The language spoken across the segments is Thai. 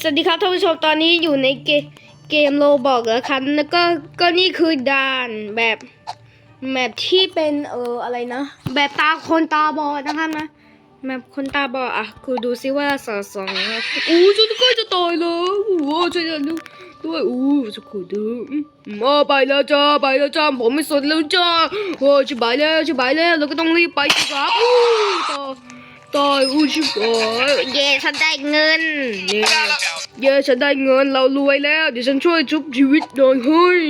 สวัสดีครับท่านผู้ชมตอนนี้อยู่ในเกมเกมโลบอกแล้วครับแล้วก็ก็นี่คือด่านแบบแบบที่เป็นเอออะไรนะ แบบตาคนตาบอดนะครับนะแบบคนตาบอดอะคือดูซิว่าสอสองอู้ฉันใกล้จะตายแล้วอู้ฉันดูด้วยอู้สักครู่ดูอืมาไปแล้วจ้าไปแล้วจ้าผมไม่สนแล้วจ้าโอ้ชิบหายแล้วชิบหายแล้วเราก็ต้องรีบไปสิครับอู้ต่อ ตายอู้ชิบหายเย่ฉันได้เงินเย่เย่ฉันได้เงินเรารวยแล้ว เดี๋ยวฉันช่วยชุบชีวิตหน่อยเฮ้ย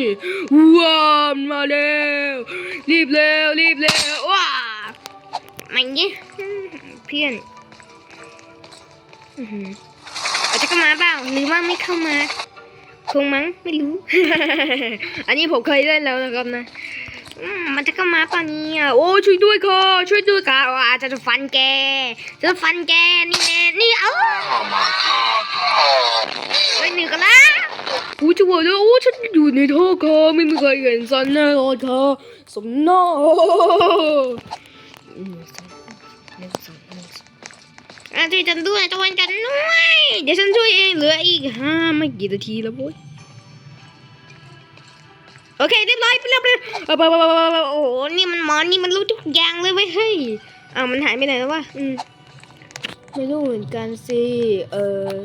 ว้าวมันมาแล้วรีบแล้วรีบแล้วว้ามันงี้เพี้ยนอื้อหืออาจจะเข้ามาเปล่าหรือว่าไม่เข้ามา คงมั้งไม่รู้ อันนี้ผมเคยเล่นแล้วนะครับนะอื มันจะเข้ามาป่ะเนี่ยโอ้ช่วยด้วยค่ะช่วยด้วยค่ะว่าจะจะฟันแกจะฟันแกนี่แน่นี่เอ้าไปหนึ่งกันละอู้จะบอกเลยโอ้ฉันอยู่ในท่อค่ะไม่มีใครเห็นฉันแน่นอนค่ะสมน้าอืมสองหนึ่งสองหนึ่งสองอะช่วยฉันด้วยช่วยกันด้วยเดี๋ยวฉันช่วยเองเหลืออีกห้าไม่กี่นาทีแล้วโว้ย โอเคเรียบร้อยไปเรียบร้อยเอาไปไปไปไปโอ้โหนี่มันหมอนี่มันรู้ทุกอย่างเลยเว้ยเฮ้ยอ้าวมันหายไปไหนแล้ววะอืมไม่รู้เหมือนกันสิเออ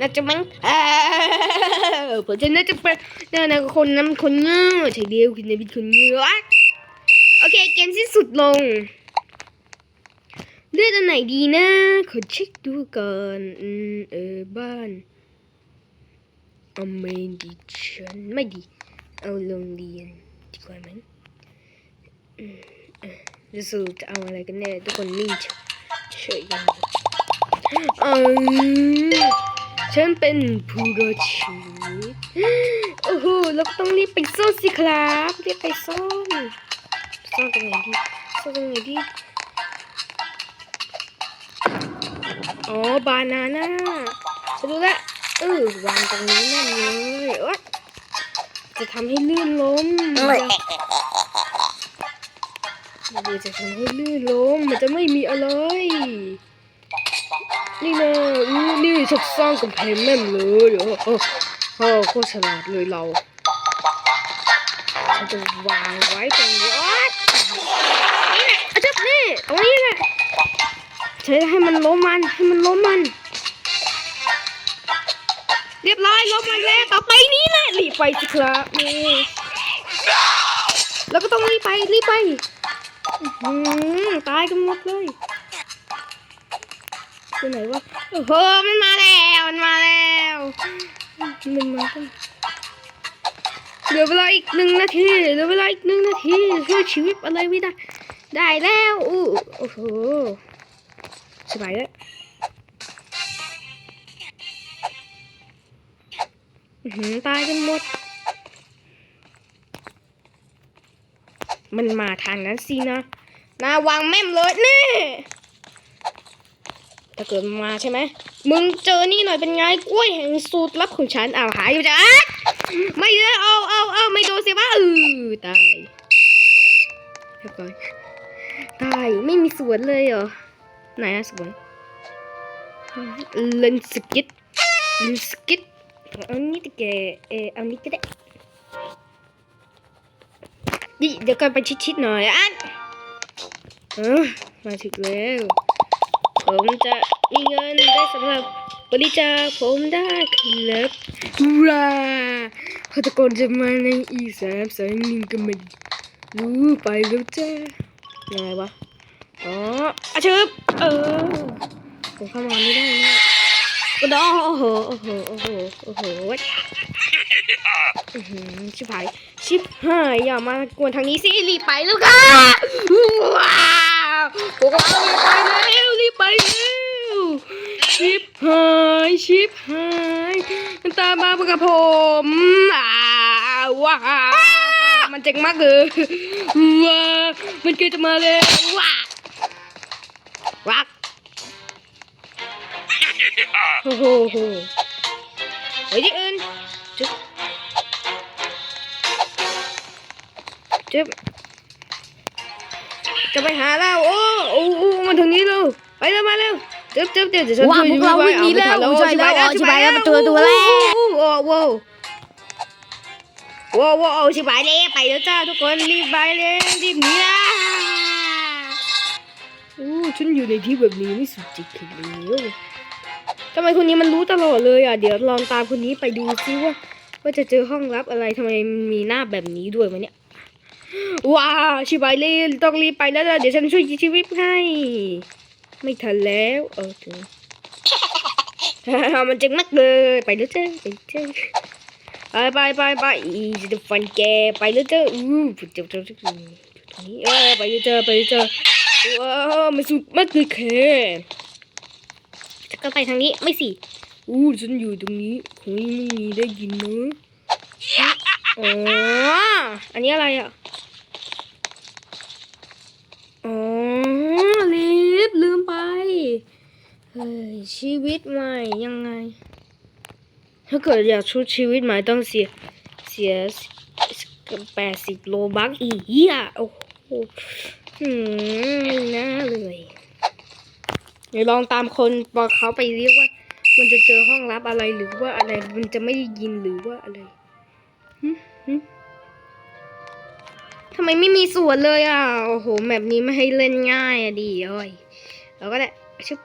น่าจะมั้งเออผมจะน่าจะเป็นน่านะคนนั้นคนเงี้ยใช่เดียวคุณจะเป็นคนเงี้ยอโอเคเกมสิ้นสุดลงเลือกอันไหนดีนะขอเช็คดูก่อนเออบ้านอเมริกันไม่ดี เอาโรงเรียนดีกว่าไหมเอ่อจะสรุปจะเอาอะไรกันแน่ทุกคนนิ่งเฉยเฉยกันอืมฉันเป็นผู้รอดชีวิตโอ้โหเราก็ต้องรีบไปซ่อนสิครับรีบไปซ่อนซ่อนตรงไหนดีซ่อนตรงไหนดีอ๋อบานาน่าจะรู้ละเออวางตรงนี้นั่นเลยโอ๊ย จะทำให้ลื่นล้มมันจะทำให้ลื่นล้มมันจะไม่มีอะไร นี่นะอู้นี่ฉันสร้างกำแพงแม่นเลยโอ้โหโอ้โหโคตรฉลาดเลยเราฉันจะวางไว้ตรงนี้อ๊อดนี่แหละอาจับนี่ตรงนี้แหละใช้ให้มันล้มมันให้มันล้มมัน เรียบร้อยล้มมันแล้วต่อไปนี้แหละรีบ ไปสิครับนี่แล้วก็ต้องรีบไปรีบไปตายกันหมดเลยที่ไหนวะโอ้โหมันมาแล้วมันมาแล้วมันมาตั้งเหลือเวลาอีกหนึ่งนาทีเหลือเวลาอีกหนึ่งนาทีช่วยชีวิตอะไรไม่ได้ ได้แล้วโอ้โหสบายแล้ว ตายกันหมด มันมาทางนั้นสินะนาวางแม่มเลยนี่ถ้าเกิดมาใช่ไหม มึงเจอนี่หน่อยเป็นไงกล้วยแห่งสูตรลับของฉันเอาหายอยู่จ้ะไม่ได้เอาเอาเอาไม่โดนสิวะเออตายเรียบร้อยตายไม่มีสวนเลยเหรอ ไหนอะสวนเลนสกิตเลนสกิต เอานี่ตะแกอเอานี่ก็ได้นี่เดี๋ยวกันไปชิดๆหน่อยอะเออมาถึงแล้วผมจะมีเงินได้สำหรับบริจาคผมได้ครับว้าฆาตกรจะมาในอีสามสายหนึ่งก็ไม่รู้ไปแล้วจ้ายังไงวะ อ๋ออาชึบเออผมเข้ามาไม่ได้นะ โอ้โหโอ้โหโอ้โหโอ้โหอื้อหือชิบหายชิบหายอย่ามากวนทางนี้สิรีบไปล้วค่ะว้าวพวกเรารีบไปแล้วรีบไปแล้วชิบหายชิบหายมันตามมาพวกกับผมอ้าวว้าวมันเจ๋งมากเลยว้ามันเกิดจะมาแล้วว้าวว้าว โอ้โหโหไปที่อื่นจุ๊บจุ๊บจะไปหาแล้วโอ้โอ้มาถึงนี้เร็วไปเร็วมาเร็วจึ๊บจึ๊บเดี๋ยวเดี๋ยวฉันว่าช่วยพวกเราวิ่งหนีแล้วเอาใช่แล้วเอาเอาชิบหายแล้วประตูประตูแล้วว้าวว้าวว้าวว้าวชิบหายเลยไปแล้วจ้าทุกคนรีบไปเลยรีบหนีนะโอ้ฉันอยู่ในที่แบบนี้ไม่สุดจริงเลย ทำไมคนนี้มันรู้ตลอดเลยอะ เดี๋ยวลองตามคนนี้ไปดูซิว่า ว่าจะเจอห้องลับอะไรทำไมมีหน้าแบบนี้ด้วยวะเนี่ยว้าชิบายเลยต้องรีบไปแล้วล่ะเดี๋ยวฉันช่วยชีวิตให้ ไม่ทันแล้วเออถึงมันจังนักเลยไปแล้วเจ้าไปเจ้าไปไปไปไปอีจะฟันแกไปแล้วเจ้าอู้เจ้าเจ้าเจ้าตรงนี้เออไปแล้วเจ้าไปแล้วเจ้าว้าวมันสุดมากเลยแค่ จะก็ไปทางนี้ไม่สิอู้ฉันอยู่ตรงนี้คงไม่มีได้ยินเนอะอ๋ออันนี้อะไรอะอ๋อลิฟต์ลืมไปเฮ้ยชีวิตใหม่ยังไง ถ้าเกิดอยากชุดชีวิตใหม่ต้องเสียเสียแปดสิบโลบักอีกเหี้ยโอ้โหหืมไม่น่าเลย เดี๋ยวลองตามคนบอกเขาไปเรียกว่า มันจะเจอห้องลับอะไรหรือว่าอะไรมันจะไม่ได้ยินหรือว่าอะไรทำไมไม่มีสวนเลยอะโอ้โหแบบนี้ไม่ให้เล่นง่ายอะดีเอ้ยเราก็ได้ชุบ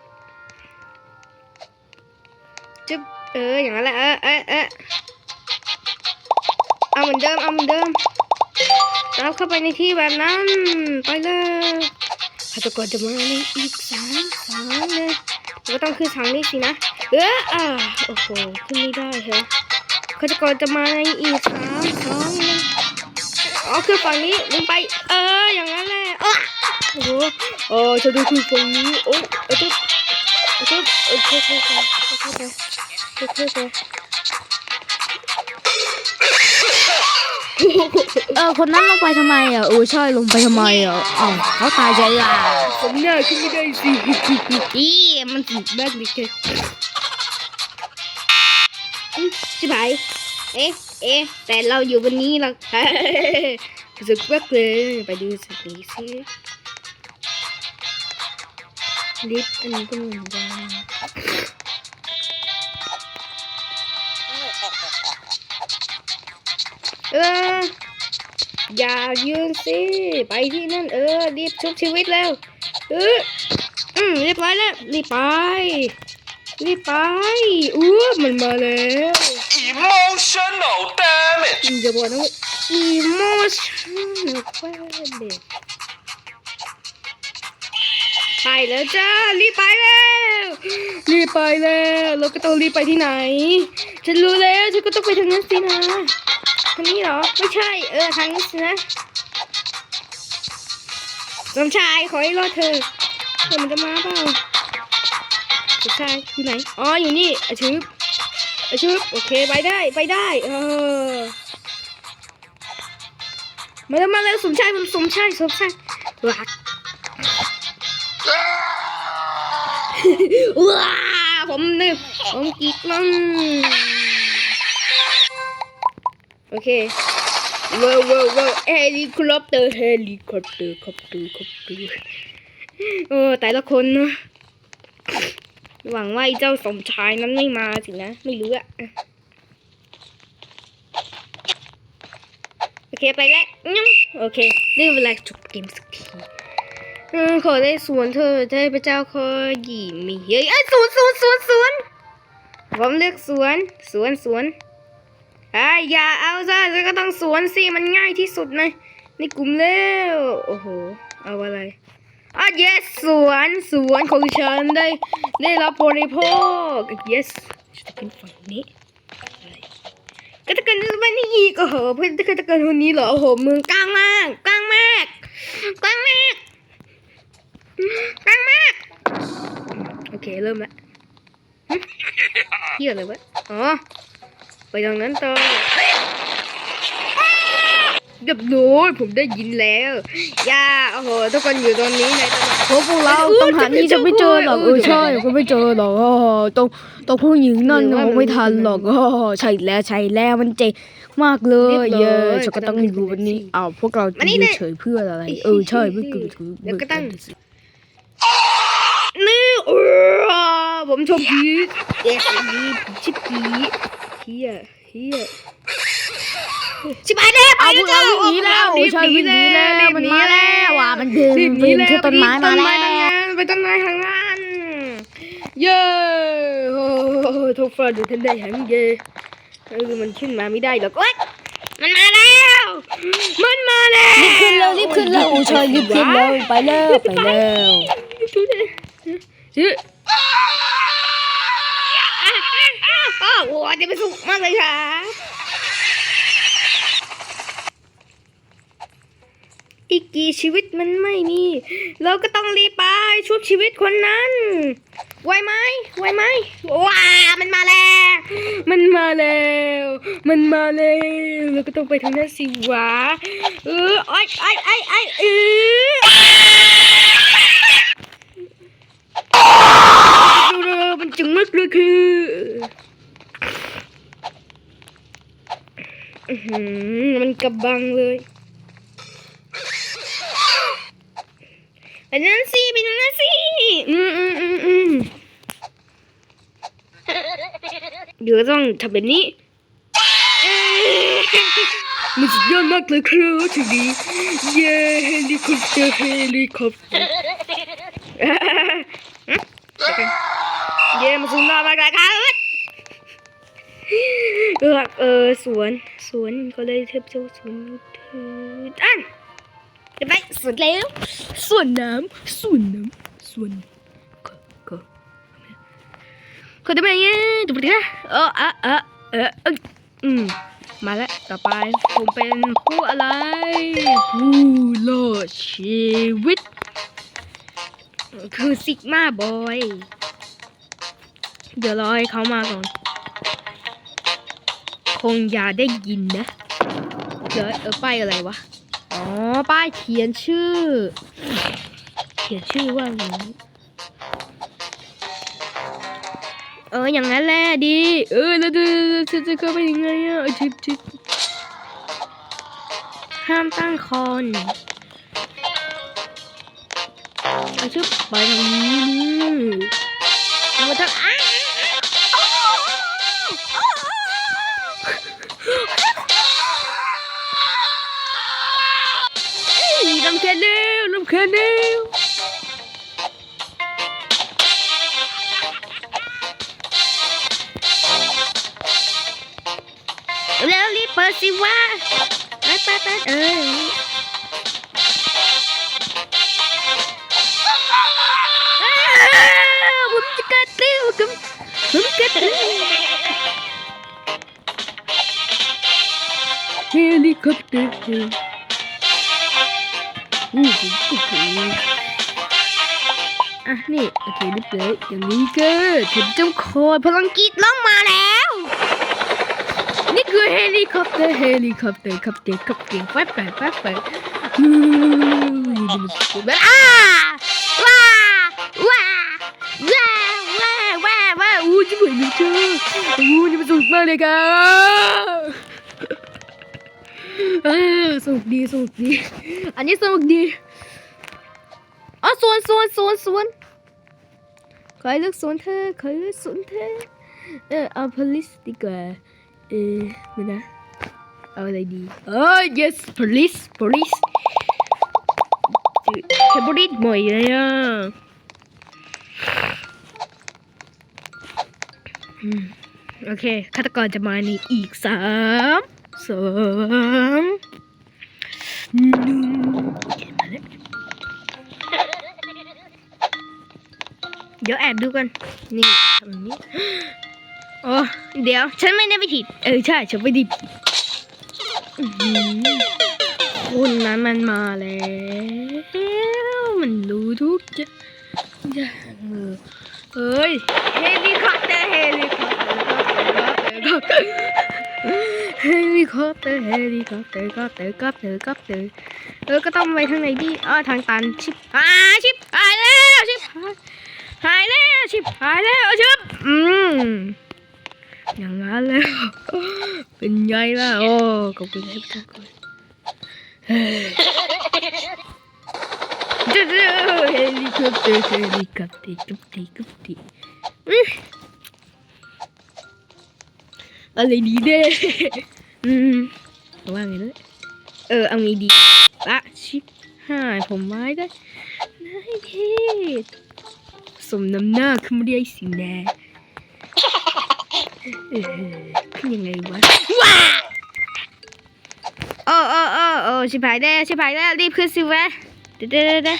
จึ๊บเอออย่างนั้นแหละเออเออเออเอาเหมือนเดิมเอาเหมือนเดิมตาเข้าไปในที่แบบนั้น ไปเลยฆาตกรจะมาในอีกสาม สองนะก็ต้องขึ้นทางนี้สินะ เอออ่าโอ้โห ขึ้นไม่ได้เหรอขาจะก่อนจะมาในอีกสามสองหนึ่งอ๋อขึ้นฝั่งนี้ลงไป เออ อย่างนั้นแหละโอ้โหเออจะดูขึ้นฝั่งนี้ โอ้ยเออจุ๊บเออจุ๊บเออเข้าเข้าเข้าเข้าเข้าเข้า เข้าเข้าเออคนนั้นลงไปทำไมอะเออใช่ลงไปทำไมอะเอ้าเขาตายใจล่ะผมหน้าขึ้นไม่ได้สิอีมันสุดมากเลยแกอุ๊ยชิบหายเอ๊ะเอ๊ะแต่เราอยู่บนนี้เราสุดมากเลยไปดูสักนิดสิลิฟต์อันนี้ก็เหมือนกัน เอออย่ายืนสิ ไปที่นั่นเออ รีบชุบชีวิตแล้วเอออืมเรียบร้อยแล้ว รีบไป รีบไปอู้มันมาแล้ว Emotional damage. อืมจะบอกนะว่า emotional damage ไปแล้วจ้า รีบไปแล้ว รีบไปแล้ว เราก็ต้องรีบไปที่ไหน ฉันรู้แล้ว ฉันก็ต้องไปทางนั้นสินะ ทางนี้เหรอ ไม่ใช่ เออทางนี้สินะสมชายขอให้รอดเธอเดี๋ยวมันจะมาเปล่าสมชายอยู่ไหน อ๋อ อยู่นี่อาชึบอาชึบโอเค ไปได้ ไปได้ เออ มาแล้วมาแล้วสมชายสมชายสมชายว้าว้าผมนี่ยผมกีดมัน โอเคว้าวว้าวว้าวเฮลิคอปเตอร์เฮลิคอปเตอร์คอปเตอร์คอปเตอร์โอ้แต่ละคนเนอะหวังว่าไอ้เจ้าสมชายนั้นไม่มาสินะ ไม่รู้อะโอเคไปแล้วโอเคได้เวลาจบเกมสักทีอขอได้สวนเธอได้พระเจ้าคอยหยีมีเฮ้ยไอ้ยสวนสวนสวนสวนผมเลือกสวนสวนสวน อ่าอย่าเอาซะฉันก็ต้องสวนสิมันง่ายที่สุดในในกลุ่มแล้วโอ้โหเอาอะไรอะ yes สวนสวนของฉันได้ ได้รับบริโภค yes ฉันจะขึ้นฝั่งนี้ก็จะเกิดวันนี้อีกโอ้โหเพื่อนจะเกิดวันนี้เหรอโอ้โหมืองกลางมากกลางมากกลางมากกลางมากโอเคเริ่มละหึเฮียอะไรวะอ๋อ ไปทางนั้นต่อเรียบร้อยผมได้ยินแล้วอย่าโอ้โหทุกคนอยู่ตรงนี้ในตลาดพวกพวกเราต้องหานี่จะไม่เจอหรอกเออใช่ก็ไม่เจอหรอกอ๋อตรงตรงผู้หญิงนั่นคงไม่ทันหรอกอ๋อใช่แล้วใช่แล้วมันเจ๋งมากเลยเย้ฉันก็ต้องอยู่วันนี้อ้าวพวกเราจะอยู่เฉยเพื่ออะไร เออใช่ไม่เกิดถือแล้วก็ตั้งนี่เออผมชมผีเด็กผีชิบผี เฮียเฮียชิบหายแล้วเอาพวกเราวิ่งหนีแล้วใช่วิ่งหนีแล้วมันมาแล้วว่ะมันดึงรีบหปีนแล้วขึ้นต้นไม้มาแล้ว ไปต้นไม้ทางนั้นเย้โอ้โหทุกฝ่ายดูทันได้หันเย่เออมันขึ้นมาไม่ได้หรอกโอ๊ยมันมาแล้ว มันมาแล้วรีบขึ้นเร็วรีบขึ้นเร็วโอ้ใช่รีบขึ้นเร็วไปเร็วไปเร็วดูดิชื่ อ้าวโอ้โหจะเป็นสุขมากเลยครับอีกกี่ชีวิตมันไม่มี เราก็ต้องรีบไปชุบชีวิตคนนั้นไวไหมไวไหมว้ามันมาแล้ว มันมาแล้ว มันมาแล้วเราก็ต้องไปทางนั้นสิวะเออไอไอไอไอเออดูๆมันจึงมากเลยคืออื้อหือ มันกระบังเลยไปนั่นสิไปนั่นสิอืมอืมอืมอืมเดี๋ยวต้องทำแบบนี้มันสุดยอดมากเลยครับทีนี้เย้เฮลิคอปเตอร์เฮลิคอปเตอร์เย้มันสุดยอดมากเลยครับ เออเออสวนสวนก็เลยเทปเจ้าสวนเถิดอันเรียบร้อยสวนแล้วสวนน้ำสวนน้ำสวนก็ก็คนที่เป็นยังไงดูดิค่ะเออเออเออเออเอออืมมาแล้วต่อไปผมเป็นผู้อะไรผู้รอดชีวิต คือซิกมาบอย เดี๋ยวรอให้เขามาก่อน คงอย่าได้ยินนะเดี๋ยวเออป้ายอะไรวะ อ๋อ ป้ายเขียนชื่อ เขียนชื่อว่าไงเออ อย่างนั้นแหละดี เออ แล้วจะจะจะเข้าไปยังไงอะชิปชิปห้ามตั้งคอนเอาชึบไปทางนี้ แค่เร็วลำแค่เร็วแล้วรีบเปิดสิวะไปไปไปเออผมจะกระตือผมผมกระตือเฮลิคอปเตอร์ อู้ผมก็เคยอะนี่โอเคเรียบร้อยอย่างนี้ก็ถึงเจ้าโคดพลังกีดล่องมาแล้ว นี่คือเฮลิคอปเตอร์เฮลิคอปเตอร์ขับเตอร์ขับเตอร์ไปไปไปไปอืมดูมันสุดแบบอ้าว้าว้าว้าว้าว้าว้าอู้จะเหมือนมันเจออู้นี่มันสุดมากเลยครับ สนุกดีสนุกดี อันนี้สนุกดีอ๋อสวนสวนสวนสวนขอให้เลือกสวนเธอขอให้เลือกสวนเธอเออเอา police ดีกว่าเออไม่นะเอาอะไรดีเออ yes police police แคบริดหมอยเลยอะโอเคฆาตกรจะมาในอีกสาม สองหนึ่งเดี๋ยวแอบดูกัน นี่ทำนี้โอ้เดี๋ยว ฉันไม่ได้ไปผิดเออ ใช่ ฉันไม่ได้ผิดอื้อหือคนนั้นมันมาแล้ว มันรู้ทุกอย่างเออเฮ้ย เฮลิคอปเตอร์เฮลิคอปเตอร์ เฮลิคอปเตอร์เฮลิคอปเตอร์คอปเตอร์คอปเตอร์คอปเตอร์เออก็ต้องไปทางไหนดีอ๋อทางตันชิบหายชิบหายแล้วชิบหายแล้วชิบหายแล้วชิบอืมอย่างนั้นแล้ว เป็นไงล่ะโอ้ขอบคุณครับขอบคุณเฮ้ยเฮลิคอปเตอร์เฮลิคอปเตอร์กุ๊บตีกุ๊บตี อื้ออะไรดีเด้อืมว่าไงนะเออ เอาไงดีอะชิบหายผมไม้ได้นายเพศสมน้ำหน้าขึ้นมาเรียกสิแน่เออขึ้นยังไงวะว้าโอ้โอ้โอ้โอ้ชิบหายแล้วชิบหายแล้วรีบขึ้นสิวะเดี๋ยวเดี๋ยวเดี๋ยวเดี๋ยว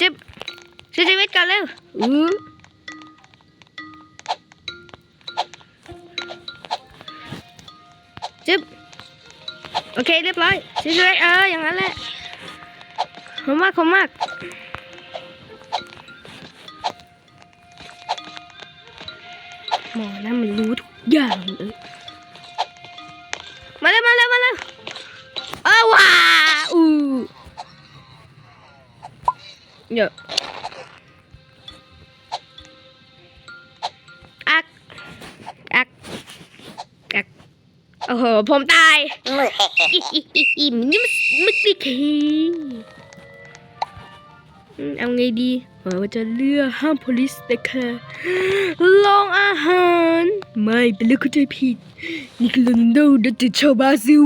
จิบช่วยชีวิตกันเร็วอื ร้อยช่วยชีวิตเอออย่างนั้นแหละขอบคุณมากขอบคุณมากหมอนะมันรู้ทุกอย่างเลยมาเร็วมาเร็วมาเร็วเออว้าอูเยอะอักอักอักโอ้โหผมตาย อิอิอิอิมนี่มันมันติคีเอาไงดีว่าจะเลือกห้าม police แต่ค่ะลองอาหาร ไม่เป็นเรื่องเข้าใจผิด นี่คือโรนัลโดนักเตะชาวบราซิล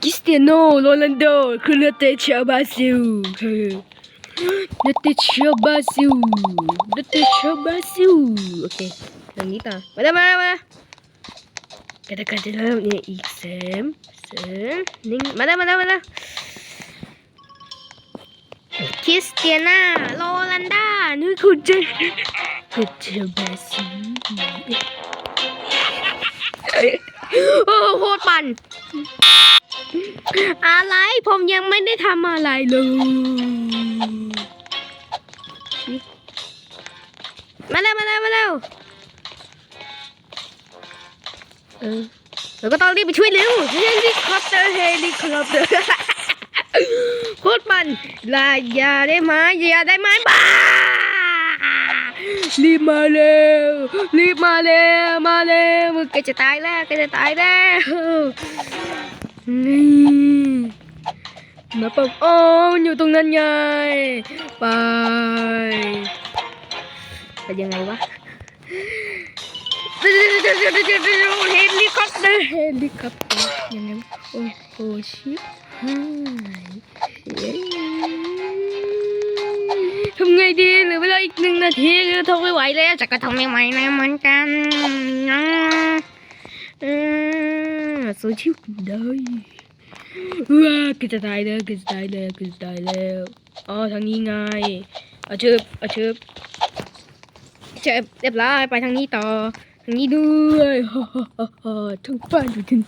คริสเตียโนโรนัลโดคือนักเตะชาวบราซิลเฮ้ยนักเตะชาวบราซิลนักเตะชาวบราซิลโอเคอย่างนี้ต่อมาแล้วมาแล้วมา กันจะกันจะเริ่มเนี่ยอีกเสริมเสริมนิ่งมาแล้วมาแล้วมาแล้วคริสเตียนาโรนัลโดนี่คือเจเตะชาวบราซิโอ้โหโคตรปั่นอะไรผมยังไม่ได้ทำอะไรเลยมาแล้วมาแล้วมาแล้ว เออเราก็ต้องรีบไปช่วยเร็วเฮลิคอปเตอร์เฮลิคอปเตอร์โคตรปั่นลาอย่าได้ไหมอย่าได้ไหมบ้ารีบมาเร็วรีบมาเร็วมาเร็วมึงแกจะตายแล้วแกจะตายแล้วนี่มาปังอ๋อมันอยู่ตรงนั้นไงไปไปยังไงวะ เฮลิคอปเตอร์เฮลิคอปเตอร์ยังไงโอ้โหชิบหายทำไงดีเหลือเวลาอีกหนึ่งนาทีก็ทนไม่ไหวแล้วจะก็ทนไม่ไหวนะเหมือนกันนะเออสู้ชีวิตได้ว้าก็จะตายแล้วก็จะตายแล้วก็จะตายแล้วอ๋อทางนี้ไงอาเชิบอาเชิบเชิบเรียบร้อยไปทางนี้ต่อ นี้ด้วยฮ่าฮ่าฮ่าทั้งบ้านอยู่ถึง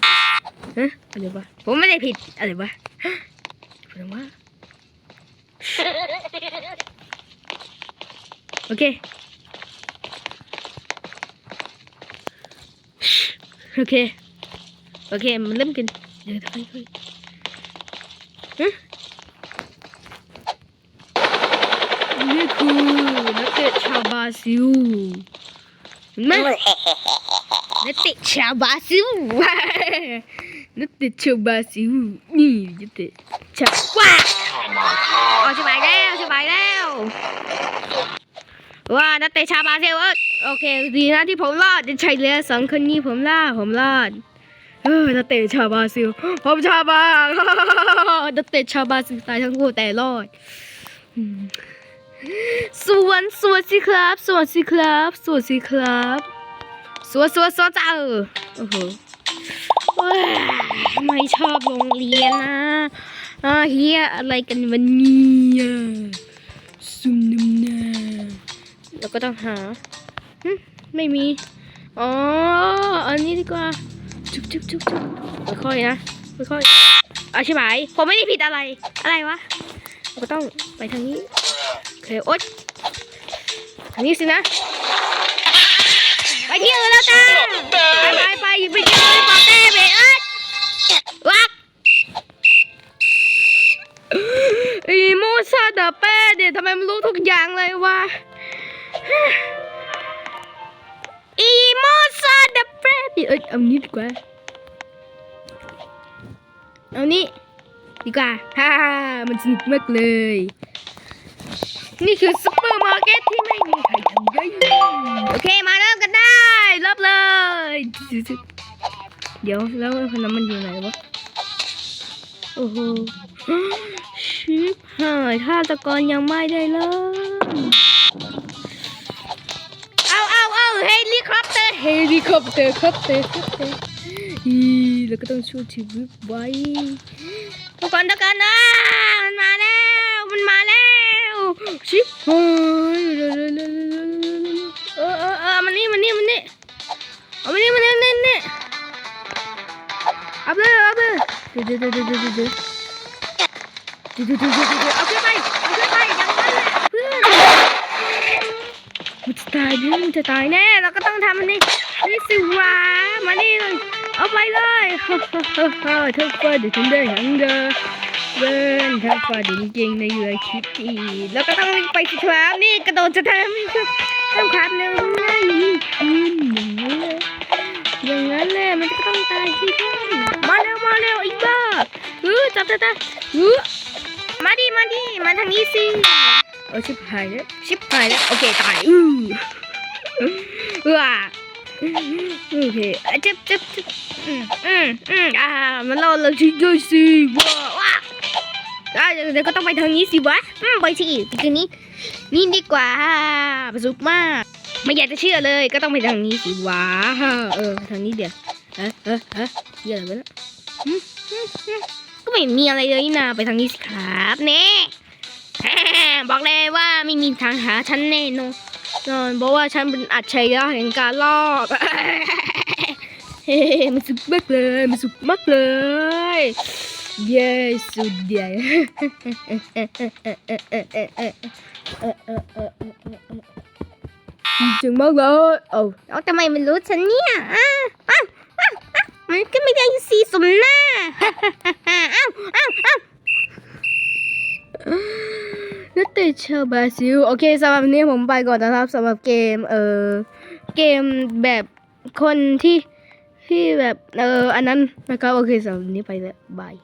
ฮะอะไรวะผมไม่ได้ผิดอะไรวะฮะอะไรวะโอเคโอเคโอเคมันเริ่มกันเดี๋ยวค่อยๆฮะนี่คือนักเตะชาวบราซิล เห็นไหมนักเตะชาวบราซิลนักเตะชาวบราซิลนี่นักเตะชาวว้าอ๋อสบายแล้วสบายแล้วว้านักเตะชาวบราซิลเออโอเคดีนะที่ผมรอดจะใช่แล้วสองคนนี้ผมรอดผมรอดเออนักเตะชาวบราซิลผมชาวบรานักเตะชาวบราซิลตายทั้งคู่แต่รอดอืม สวนสวนสิครับ สวนสิครับสวนสิครับ สวสวสวจ้าเออโอ้โหไม่ชอบโรงเรียนนะอ่าเฮียอะไรกันวันนี้อะซุ่มน้ำหน้าแล้วก็ต้องหาหึไม่มี อ๋อ อันนี้ดีกว่า จุ๊บจุ๊บจุ๊บจุ๊บค่อยๆนะ ค่อยๆอาชิบหาย ผมไม่ได้ผิดอะไร อะไรวะ เราก็ต้องไปทางนี้ เคโอ๊ยทางนี้สินะ ไปที่อื่นแล้วจ้าไปไปไปไปที่อื่นปอเต้เบเอ้ยวักอีโมซาดาเป้เดี๋ยวทำไมมันรู้ทุกอย่างเลยวะอีโมซาดาเป้เอ้ยเอานี้ดีกว่าเอานี่ดีกว่าฮ่ามันสนุกมากเลย นี่คือซุปเปอร์มาร์เก็ตที่ไม่มีใครทำได้โอเคมาเริ่มกันได้ริ่มเลย เดี๋ยวแล้วคนนั้นมันอยู่ไหนวะโอ้โหชิบหายฆาตกรยังไม่ได้เริ่มเอาเอาเอาเฮลิคอปเตอร์เฮลิคอปเตอร์ครับเตอร์ครับเตอร์อีแล้วก็ต้องช่วยชีวิตไว้ทุกคนทุกคนนะมันมาแล้วมันมาแล้ว ชิบหายเออเออเออมันนี่มันนี่มันนี่เอามันนี่มันนี่นี่นี่เอาเลยเอาเลยเดี๋ยวเดี๋ยวเดี๋ยวเดี๋ยวเดี๋ยวเดี๋ยวเดี๋ยวเดี๋ยวเดี๋ยวเดี๋ยเอาขึ้นไปเอาขึ้นไปอย่างนั้นแหละเพื่อนมันจะตายเพื่อนมันจะตายแน่เราก็ต้องทำมันนี่นี่สิวะมานี่เลยเอาไปเลยฮ่าฮ่าฮ่าฮ่าถ้าฟาดเดี๋ยวฉันได้หังเด้อ เดินถ้าฟาดเดี๋ยวจริงในเรือคิดอีแล้วก็ต้องวิ่งไปสิครับนี่กระโดดจะทำให้ต้องความเร็วง่ายยิ่งขึ้นอย่างนั้เลยอย่างนั้นแหละมันก็ต้องตายที่ท่านมาเร็วมาเร็วอีกบ้าเออจับจับจับเออมาดิมาดิมาทางนี้สิเออชิบหายแล้วชิบหายแล้วโอเคตายอือเออโอเคอะจับจับจับอืมอืมอืมอ่ามันรอเราชิด้วยสิว่า เดี๋ยวเดี๋ยวก็ต้องไปทางนี้สิวะอืมไปสิทีนี้ นี่ดีกว่าประสุกมาก ไม่อยากจะเชื่อเลยก็ต้องไปทางนี้สิวะเออทางนี้เดี๋ยวเออเออเออเยอะไรวะเนี่ยหึหึหึก็ไม่มีอะไรเลยนี่าไปทางนี้สิครับเน่บอกเลยว่าไม่มีทางหาฉันแน่นอนนอนเพราะว่าฉันเป็นอัจฉริยะแห่งการลอบเฮ้มันสุดมากเลยมันสุดมากเลย Yes, dia. Chừng mất rồi. Ồ, nó tao mày mình lướt sân nha. À, à, à, à. Mày cái mày đang xì sùm na. Ao, ao, ao. นักเตะชาวบาซิลโอเคสำหรับนี้ผมไปก่อนนะครับสำหรับเกมเออเกมแบบคนที่ที่แบบเอออันนั้นนะครับโอเคสำหรับนี้ไปแล้วบาย